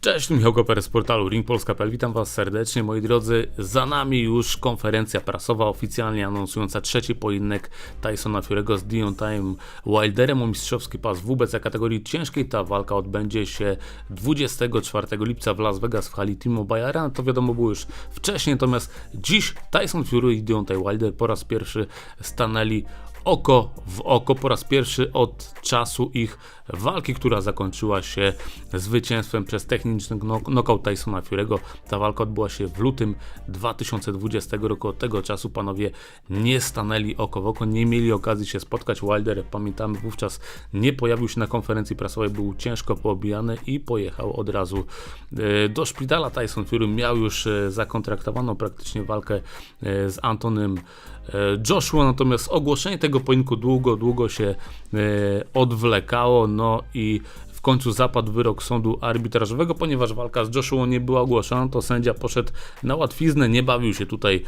Cześć, Michał Koper z portalu ringpolska.pl. Witam Was serdecznie, moi drodzy. Za nami już konferencja prasowa oficjalnie anonsująca trzeci pojedynek Tysona Fury'ego z Deontayem Wilderem o mistrzowski pas w WBC kategorii ciężkiej. Ta walka odbędzie się 24 lipca w Las Vegas w hali T-Mobile. To wiadomo było już wcześniej, natomiast dziś Tyson Fury i Deontay Wilder po raz pierwszy stanęli oko w oko po raz pierwszy od czasu ich walki, która zakończyła się zwycięstwem przez techniczny knock- knockout Tysona Fury'ego. Ta walka odbyła się w lutym 2020 roku. Od tego czasu panowie nie stanęli oko w oko, nie mieli okazji się spotkać. Wilder, pamiętamy, wówczas nie pojawił się na konferencji prasowej, był ciężko poobijany i pojechał od razu e, do szpitala. Tyson Fury miał już e, zakontraktowaną praktycznie walkę e, z Antonym Joshua, natomiast ogłoszenie tego pojedynku długo, długo się odwlekało, no i w końcu zapadł wyrok sądu arbitrażowego, ponieważ walka z Joshua nie była ogłoszona, to sędzia poszedł na łatwiznę, nie bawił się tutaj e,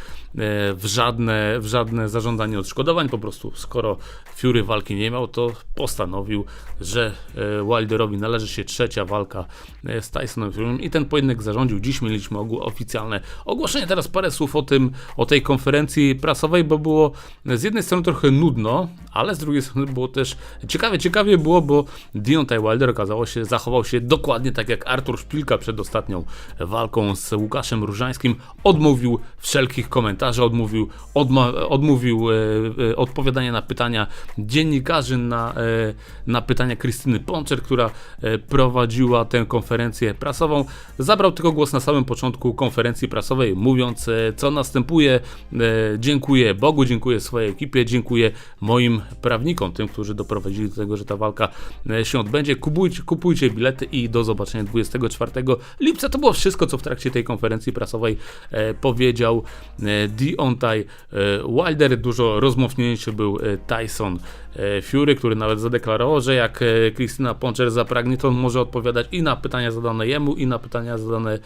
w żadne, w żadne zażądanie odszkodowań, po prostu skoro Fury walki nie miał, to postanowił, że e, Wilderowi należy się trzecia walka e, z Tysonem Furym i ten pojedynek zarządził. Dziś mieliśmy oficjalne ogłoszenie. Teraz parę słów o tym, o tej konferencji prasowej, bo było z jednej strony trochę nudno, ale z drugiej strony było też ciekawie, ciekawie było, bo Deontay Wilder okazało się, zachował się dokładnie tak jak Artur Szpilka przed ostatnią walką z Łukaszem Różańskim. Odmówił wszelkich komentarzy, odmówił, odmówił e, e, odpowiadania na pytania dziennikarzy, na, e, na pytania Krystyny Ponczer, która e, prowadziła tę konferencję prasową. Zabrał tylko głos na samym początku konferencji prasowej, mówiąc, e, co następuje. E, Dziękuję Bogu, dziękuję swojej ekipie, dziękuję moim prawnikom, tym, którzy doprowadzili do tego, że ta walka się odbędzie. Kupujcie, kupujcie bilety i do zobaczenia 24 lipca. To było wszystko, co w trakcie tej konferencji prasowej e, powiedział e, Deontay e, Wilder. Dużo rozmowniejszy był e, Tyson e, Fury, który nawet zadeklarował, że jak e, Krystyna Ponczer zapragnie, to on może odpowiadać i na pytania zadane jemu, i na pytania zadane e,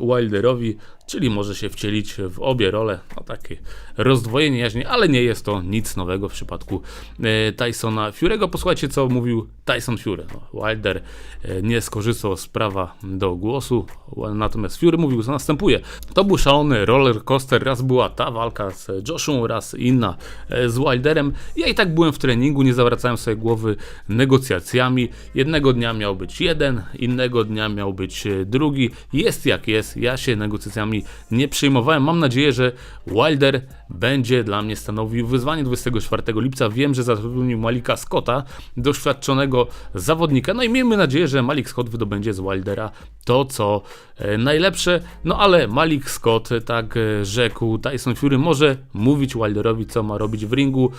Wilderowi, czyli może się wcielić w obie role. No takie rozdwojenie jaźni, ale nie jest to nic nowego w przypadku e, Tysona Fury'ego. Posłuchajcie, co mówił Tyson Fury. No, Wilder e, nie skorzystał z prawa do głosu, natomiast Fury mówił, co następuje. To był szalony roller coaster. Raz była ta walka z Joshua, raz inna e, z Wilderem. Ja i tak byłem w treningu, nie zawracałem sobie głowy negocjacjami. Jednego dnia miał być jeden, innego dnia miał być e, drugi. Jest jak jest, ja się negocjacjami nie przejmowałem. Mam nadzieję, że Wilder będzie dla mnie stanowił wyzwanie 24 lipca. Wiem, że zatrudnił Malika Scotta, doświadczonego zawodnika. No i miejmy nadzieję, że Malik Scott wydobędzie z Wildera to, co e, najlepsze. No ale Malik Scott, e, tak e, rzekł Tyson Fury, może mówić Wilderowi, co ma robić w ringu.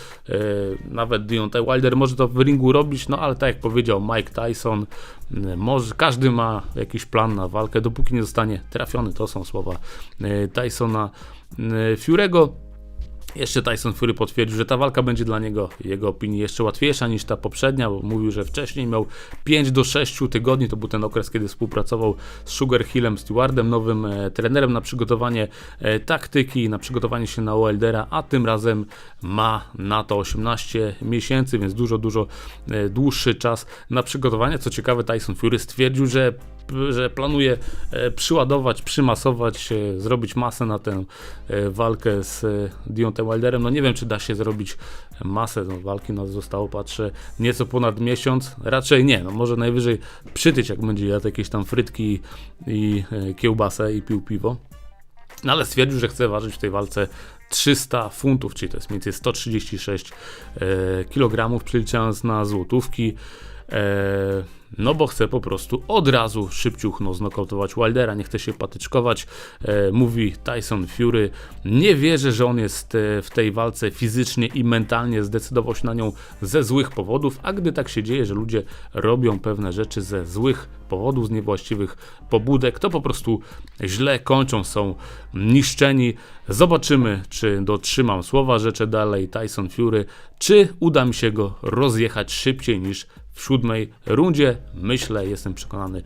Nawet Deontay Wilder może to w ringu robić, no ale tak jak powiedział Mike Tyson, może każdy ma jakiś plan na walkę, dopóki nie zostanie trafiony. To są słowa Tysona Fury'ego. Jeszcze Tyson Fury potwierdził, że ta walka będzie dla niego, jego opinii, jeszcze łatwiejsza niż ta poprzednia, bo mówił, że wcześniej miał 5 do 6 tygodni, to był ten okres, kiedy współpracował z Sugar Hillem Stewardem, nowym e, trenerem na przygotowanie e, taktyki, na przygotowanie się na Wildera, a tym razem ma na to 18 miesięcy, więc dużo, dużo e, dłuższy czas na przygotowanie. Co ciekawe, Tyson Fury stwierdził, że że planuje e, przyładować, przymasować, e, zrobić masę na tę e, walkę z Deontay Wilderem. No nie wiem, czy da się zrobić masę no, walki, no zostało, patrzę, nieco ponad miesiąc. Raczej nie, no może najwyżej przytyć, jak będzie jadł jakieś tam frytki i kiełbasę i pił piwo. No ale stwierdził, że chce ważyć w tej walce 300 funtów, czyli to jest mniej więcej 136 e, kg, przeliczając na złotówki. E, no bo chce po prostu od razu szybciuchno znokautować Wildera, nie chce się patyczkować, e, mówi Tyson Fury. Nie wierzę, że on jest e, w tej walce fizycznie i mentalnie zdecydował się na nią ze złych powodów, a gdy tak się dzieje, że ludzie robią pewne rzeczy ze złych powodów, z niewłaściwych pobudek, to po prostu źle kończą, są niszczeni. Zobaczymy, czy dotrzymam słowa, rzeczy dalej Tyson Fury, czy uda mi się go rozjechać szybciej niż w siódmej rundzie. Myślę, jestem przekonany,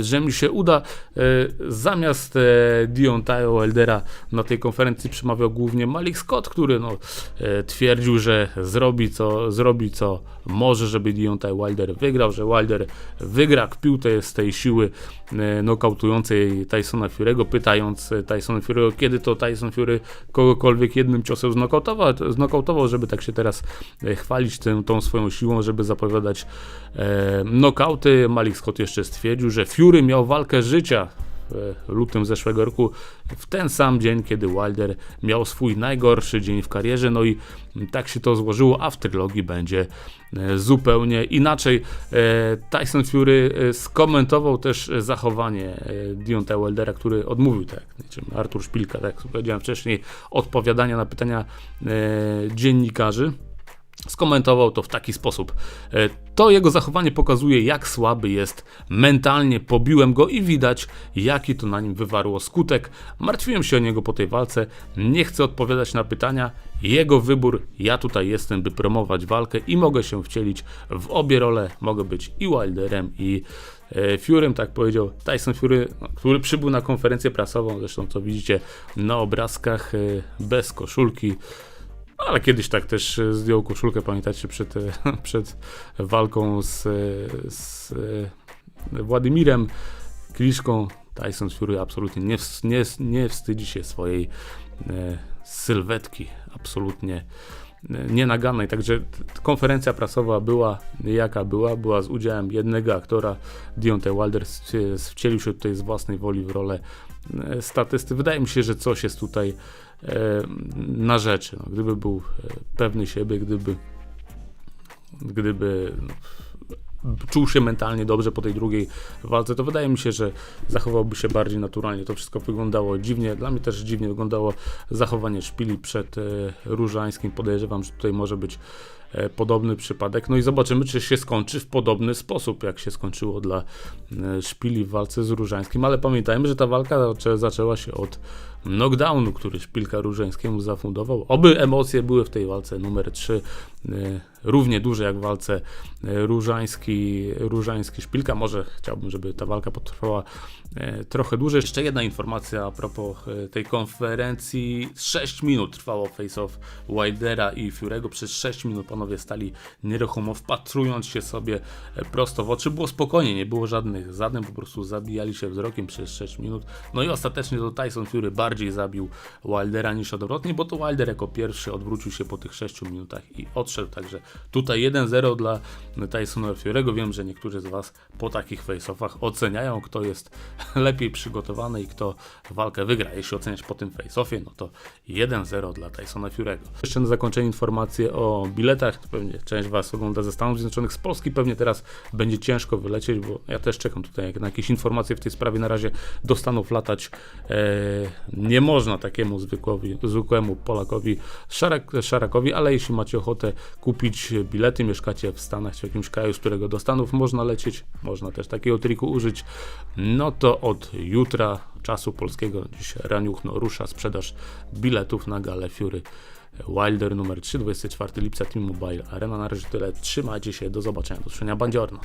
że mi się uda. E, Zamiast e, Deontay'a Wildera na tej konferencji przemawiał głównie Malik Scott, który no, e, twierdził, że zrobi co, zrobi co może, żeby Deontay Wilder wygrał, że Wilder wygra, kpił te z tej siły nokautującej Tysona Fury'ego, pytając Tysona Fury'ego, kiedy to Tyson Fury kogokolwiek jednym ciosem znokautował, znokautował żeby tak się teraz chwalić tą swoją siłą, żeby zapowiadać e, nokauty. Malik Scott jeszcze stwierdził, że Fury miał walkę życia w lutym zeszłego roku, w ten sam dzień, kiedy Wilder miał swój najgorszy dzień w karierze. No i tak się to złożyło, a w trylogii będzie e, zupełnie inaczej. E, Tyson Fury e, skomentował też zachowanie Deontay Wildera, który odmówił, tak niczym Artur Szpilka, tak jak powiedziałem wcześniej, odpowiadania na pytania dziennikarzy skomentował to w taki sposób. E, To jego zachowanie pokazuje, jak słaby jest mentalnie. Pobiłem go i widać, jaki to na nim wywarło skutek. Martwiłem się o niego po tej walce. Nie chcę odpowiadać na pytania. Jego wybór. Ja tutaj jestem, by promować walkę i mogę się wcielić w obie role. Mogę być i Wilderem, i e, Furym, tak powiedział Tyson Fury, no, który przybył na konferencję prasową. Zresztą to widzicie na obrazkach e, bez koszulki. Ale kiedyś tak też e, zdjął koszulkę, pamiętacie, przed, e, przed walką z, e, z Władimirem Kliszką. Tyson Fury absolutnie nie, nie, nie wstydzi się swojej e, sylwetki, absolutnie nienaganej. Także konferencja prasowa była jaka była, była z udziałem jednego aktora. Deontay Wilder wcielił się tutaj z własnej woli w rolę statysty. Wydaje mi się, że coś jest tutaj na rzeczy. No, gdyby był e, pewny siebie, gdyby gdyby no, czuł się mentalnie dobrze po tej drugiej walce, to wydaje mi się, że zachowałby się bardziej naturalnie. To wszystko wyglądało dziwnie. Dla mnie też dziwnie wyglądało zachowanie szpili przed e, Różańskim. Podejrzewam, że tutaj może być podobny przypadek. No i zobaczymy, czy się skończy w podobny sposób, jak się skończyło dla e, szpili w walce z Różańskim. Ale pamiętajmy, że ta walka zaczę- zaczęła się od knockdownu, który szpilka Różańskiemu zafundował. Oby emocje były w tej walce numer 3 e, równie duże jak w walce e, Różański, Różański Szpilka. Może chciałbym, żeby ta walka potrwała e, trochę dłużej. Jeszcze jedna informacja a propos e, tej konferencji. 6 minut trwało face-off Wildera i Furego. Przez 6 minut panowie stali nieruchomo, wpatrując się sobie e, prosto w oczy. Było spokojnie, nie było żadnych zadań, po prostu zabijali się wzrokiem przez 6 minut. No i ostatecznie to Tyson Fury bardziej zabił Wildera niż odwrotnie, bo to Wilder jako pierwszy odwrócił się po tych 6 minutach i odszedł. Także tutaj 1-0 dla Tysona Fury'ego. Wiem, że niektórzy z Was po takich face-offach oceniają, kto jest lepiej przygotowany i kto walkę wygra. Jeśli oceniać po tym face-offie, no to 1-0 dla Tysona Fury'ego. Jeszcze na zakończenie informacje o biletach. Pewnie część Was ogląda ze Stanów Zjednoczonych, z Polski. Pewnie teraz będzie ciężko wylecieć, bo ja też czekam tutaj na jakieś informacje w tej sprawie. Na razie do Stanów latać e, nie można takiemu zwykłowi, zwykłemu Polakowi, szarak, szarakowi, ale jeśli macie ochotę kupić bilety, mieszkacie w Stanach czy w jakimś kraju, z którego do Stanów można lecieć, można też takiego triku użyć, no to od jutra czasu polskiego, dziś raniuchno rusza sprzedaż biletów na galę Fury Wilder numer 3, 24 lipca Team Mobile Arena. Na razie tyle, trzymajcie się, do zobaczenia, do usłyszenia, bandziorno.